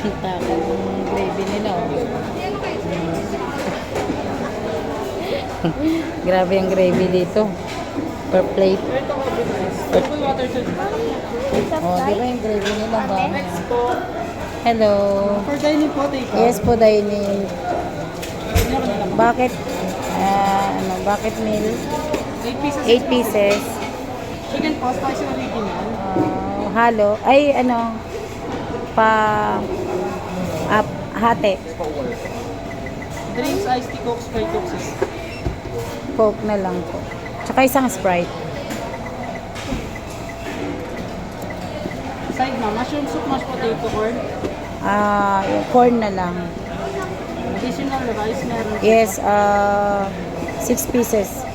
Ang takal ng gravy nila. Oh. Grabe ang gravy dito. Per plate. Per... Oh, di ba yung gravy nila ba? Hello. For dining po, take Yes po, dining. Bakit? ah, ano, bakit meal? 8 pieces. 8 pieces. Chicken po, spicy original. Ah, halo. Ay, ano, pa, up, hati. Drinks, iced tea, coke, sprite, coke, sis. Coke na lang po. Tsaka isang Sprite. Side na, mushroom soup, mashed potato, corn. Ah, yung corn na lang. Additional rice, meron. Yes, ah, 6 pieces.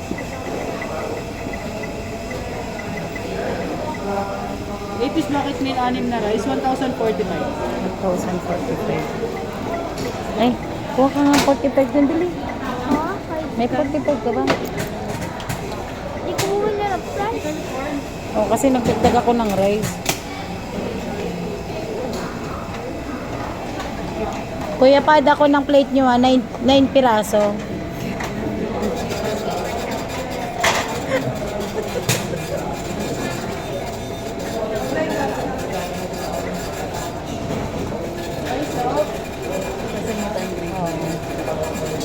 Eight piece bucket meal, anim na rice, 1,045. 1,045. Ay, kuha ka nga 45 din dali. May 45 ka ba? Di ko mo na na-price. Oh, kasi nagdagdag ako ng rice. Kuya, pad ako ng plate nyo ha, 9, 9 piraso.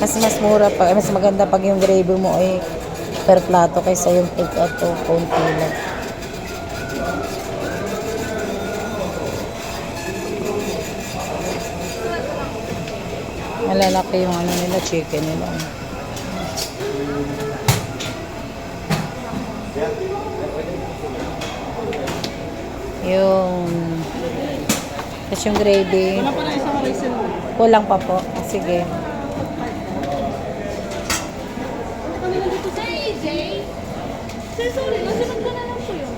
Mas mas mura pa, mas maganda pag yung gravy mo ay per plato kaysa yung take out o konti lang. Malalaki yung ano nila, chicken nila. Yung tapos yung gravy, kulang pa po. Sige. Sir AJ? Sir, sorry. Nasunod ko na lang po yun.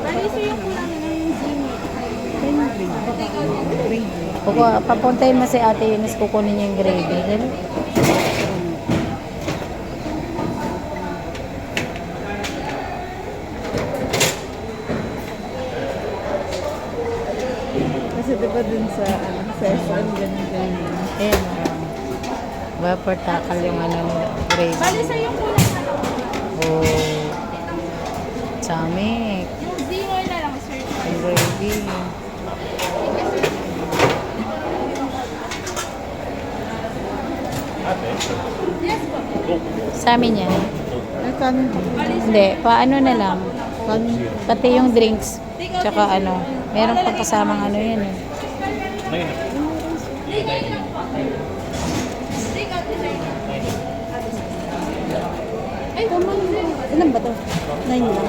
Bali, sir, yung kulang na yung Jimmy. Kuku, papuntahin mo si Ate Eunice, kukunin niya yung gravy. Dali. Kasi diba dun sa, ano, sa SM, ganun, ganun. Ayan. oh. Ba, portakal yung ano nila, gravy. Bali, sir, yung kulang na lang. Oh. Samik. Yung dinner na lang, sir. Yung gravy. Yes po. Sa amin yan. Ay, kanin. Hindi, paano na lang. Pati yung drinks. Tsaka ano, meron pang kasamang ano yan eh. Ay, tama. Ilan ba to? Nine lang.